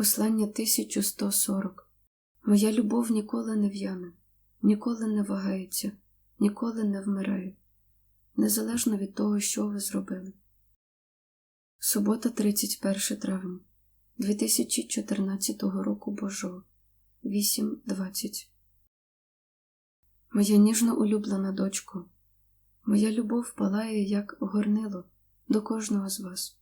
Послання 1140 Моя любов ніколи не в'яне, ніколи не вагається, ніколи не вмирає, незалежно від того, що ви зробили. Субота, 31 травня 2014 року Божого 8.20 Моя ніжно улюблена дочко, моя любов палає, як горнило до кожного з вас.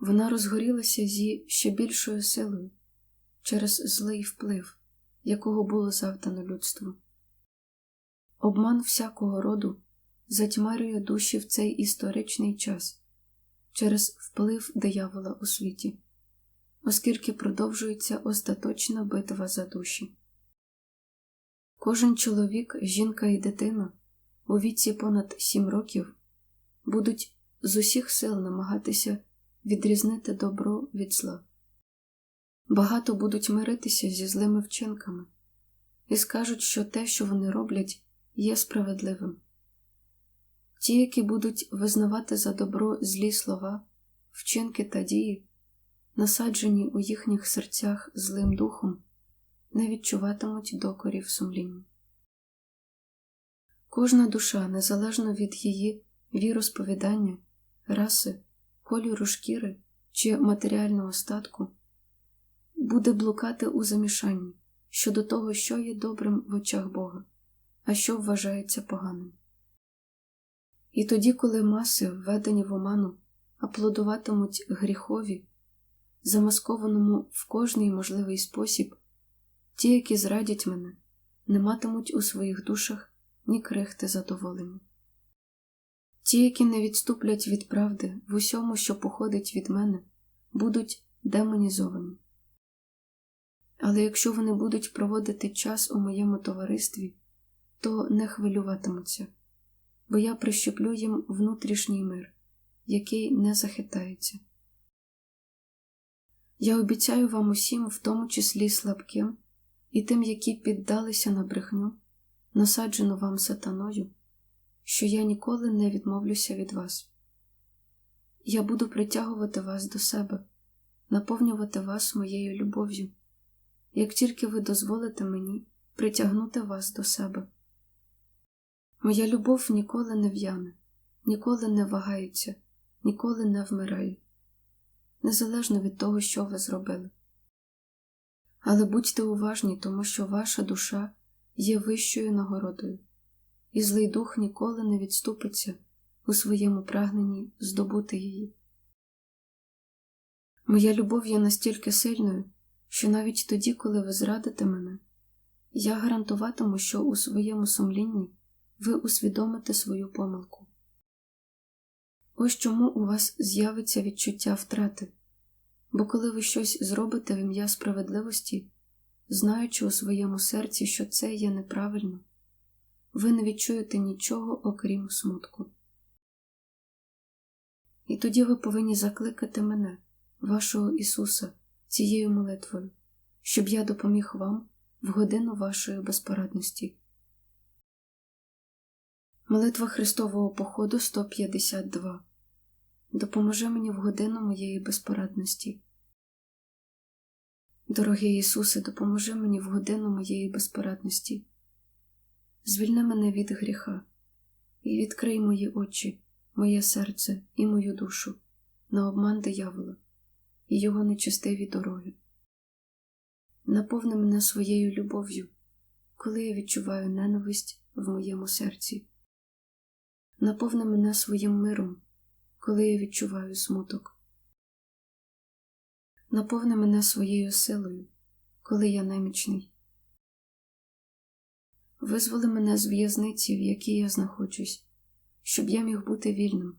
Вона розгорілася зі ще більшою силою через злий вплив, якого було завдано людству. Обман всякого роду затьмарює душі в цей історичний час через вплив диявола у світі, оскільки продовжується остаточна битва за душі. Кожен чоловік, жінка і дитина у віці понад сім років будуть з усіх сил намагатися відрізнити добро від зла. Багато будуть миритися зі злими вчинками і скажуть, що те, що вони роблять, є справедливим. Ті, які будуть визнавати за добро злі слова, вчинки та дії, насаджені у їхніх серцях злим духом, не відчуватимуть докорів сумління. Кожна душа, незалежно від її віросповідання, раси, кольору шкіри чи матеріального статку, буде блукати у замішанні щодо того, що є добрим в очах Бога, а що вважається поганим. І тоді, коли маси, введені в оману, аплодуватимуть гріхові, замаскованому в кожний можливий спосіб, ті, які зрадять мене, не матимуть у своїх душах ні крихти задоволення. Ті, які не відступлять від правди в усьому, що походить від мене, будуть демонізовані. Але якщо вони будуть проводити час у моєму товаристві, то не хвилюватимуться, бо я прищеплю їм внутрішній мир, який не захитається. Я обіцяю вам усім, в тому числі слабким, і тим, які піддалися на брехню, насаджену вам сатаною що я ніколи не відмовлюся від вас. Я буду притягувати вас до себе, наповнювати вас моєю любов'ю, як тільки ви дозволите мені притягнути вас до себе. Моя любов ніколи не в'яне, ніколи не вагається, ніколи не вмирає, незалежно від того, що ви зробили. Але будьте уважні, тому що ваша душа є вищою нагородою і злий дух ніколи не відступиться у своєму прагненні здобути її. Моя любов є настільки сильною, що навіть тоді, коли ви зрадите мене, я гарантуватиму, що у своєму сумлінні ви усвідомите свою помилку. Ось чому у вас з'явиться відчуття втрати, бо коли ви щось зробите в ім'я справедливості, знаючи у своєму серці, що це є неправильно, ви не відчуєте нічого, окрім смутку. І тоді ви повинні закликати мене, вашого Ісуса, цією молитвою, щоб я допоміг вам в годину вашої безпорадності. Молитва Христового походу 152 Допоможи мені в годину моєї безпорадності. Дорогий Ісусе, допоможи мені в годину моєї безпорадності звільни мене від гріха і відкрий мої очі, моє серце і мою душу на обман диявола і його нечистиві дороги. Наповни мене своєю любов'ю, коли я відчуваю ненависть в моєму серці. Наповни мене своїм миром, коли я відчуваю смуток. Наповни мене своєю силою, коли я немічний. Визволи мене з в'язниці, в якій я знаходжусь, щоб я міг бути вільним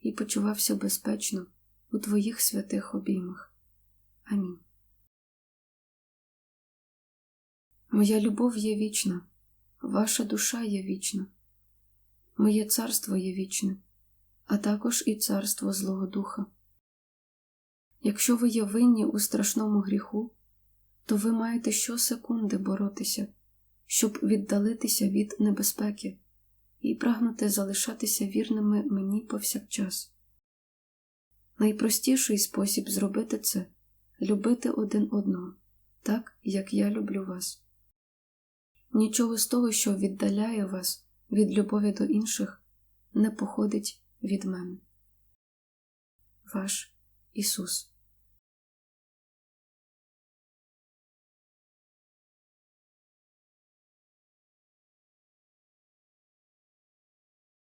і почувався безпечно у Твоїх святих обіймах. Амінь. Моя любов є вічна, ваша душа є вічна, моє царство є вічне, а також і царство Злого Духа. Якщо ви є винні у страшному гріху, то ви маєте щосекунди боротися щоб віддалитися від небезпеки і прагнути залишатися вірними мені повсякчас. Найпростіший спосіб зробити це любити один одного, так, як я люблю вас. Нічого з того, що віддаляє вас від любові до інших, не походить від мене. Ваш Ісус.